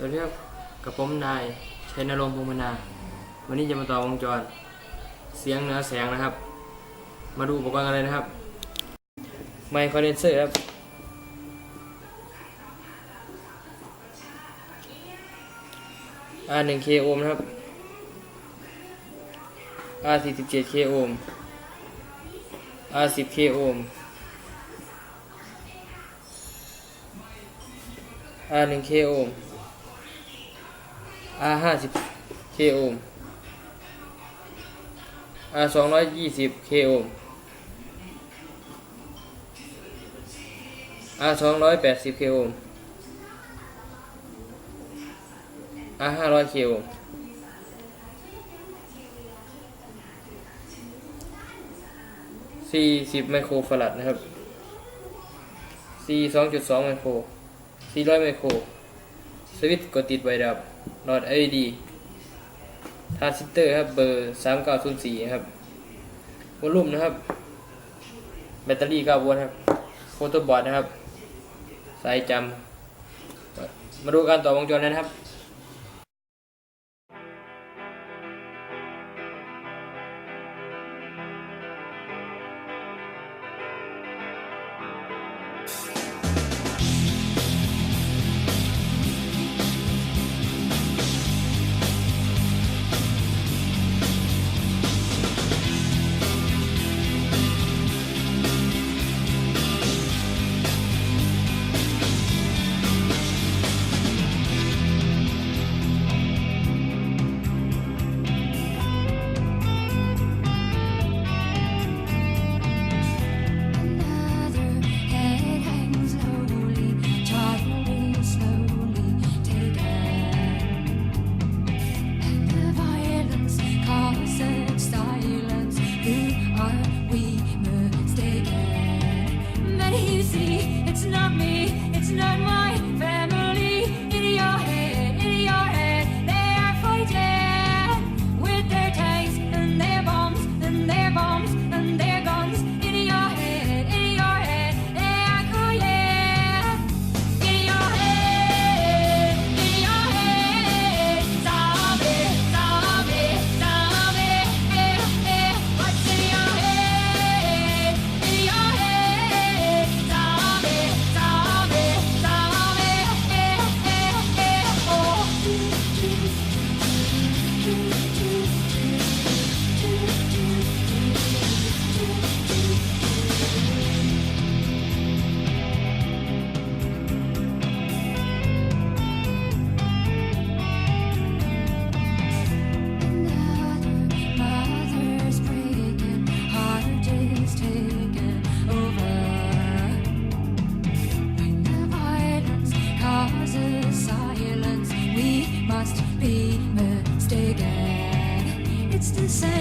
สวัสดีครับกับผมนายชัยนรงค์พงมนา วันนี้จะมาต่อวงจร เสียงเหนือแสงนะครับ มาดูอุปกรณ์กันเลยนะครับ ไมค์คอนเดนเซอร์ครับ R 1 K โอห์มนะครับ R 4 7 K โอห์ม R 10 K โอห์ม R 1 K โอห์ม R 50 K โอห์ม R 220 K โอห์ม R 280 K โอห์ม R 500 K โอห์ม40ไมโครฟาราดนะครับ C 2.2ไมโคร400ไมโคร สวิตช์กดติดไว้ดับหลอด LED ทรานซิสเตอร์ครับเบอร์ 3904 ครับวอลลุ่มนะครับ แบตเตอรี่9โวลต์ครับโฟโต้บอร์ดนะครับ สายจำมาดูการต่อวงจรนะครับ sing.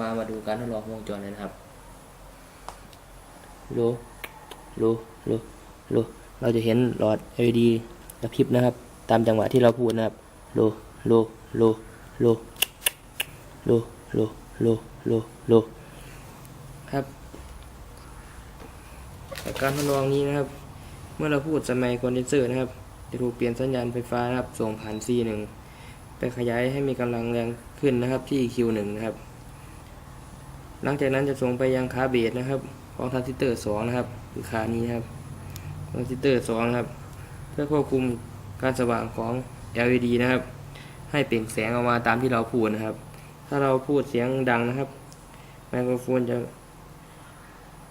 มามาดูการทดลองวงจรเลยนะครับดูดูดูดูเราจะเห็นหลอด LED กระพริบนะครับ ตามจังหวะที่เราพูดนะครับดูดูดูดูดูดูดูดูดูครับจากการทดลองนี้นะครับ เมื่อเราพูดสมัยคอนเดนเซอร์นะครับจะถูกเปลี่ยนสัญญาณไฟฟ้านะครับส่งผ่าน C1 ไปขยายให้มีกำลังแรงขึ้นนะครับที่ Q1 นะครับ หลังจากนั้นจะส่งไปยังขาเบสนะครับ ของทรานซิสเตอร์2นะครับคือขานี้ครับทรานซิสเตอร์2นะครับ เพื่อควบคุมการสว่างของ LED นะครับ ให้เปล่งแสงออกมาตามที่เราพูดนะครับ ถ้าเราพูดเสียงดังนะครับ ไมโครโฟนจะ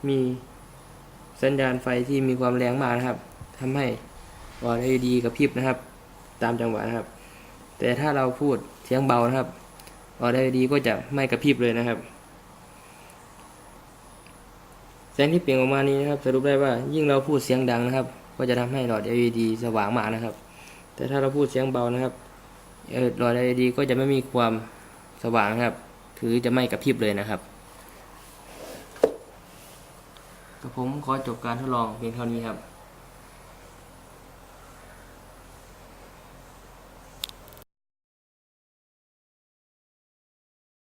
มีสัญญาณไฟที่มีความแรงมากนะครับทำให้หลอด LED กระพริบนะครับ ตามจังหวะนะครับ แต่ถ้าเราพูดเสียงเบานะครับหลอด LED ก็จะไม่กระพริบเลยนะครับ แสงที่เปล่งออกมานี้นะครับสรุปได้ว่ายิ่งเราพูดเสียงดังนะครับ ก็จะทำให้หลอด LED สว่างมากนะครับ แต่ถ้าเราพูดเสียงเบานะครับหลอด LED ก็จะไม่มีความสว่างนะครับ คือจะไม่กระพริบเลยนะครับกับผมขอจบการทดลองเพียงเท่านี้ครับ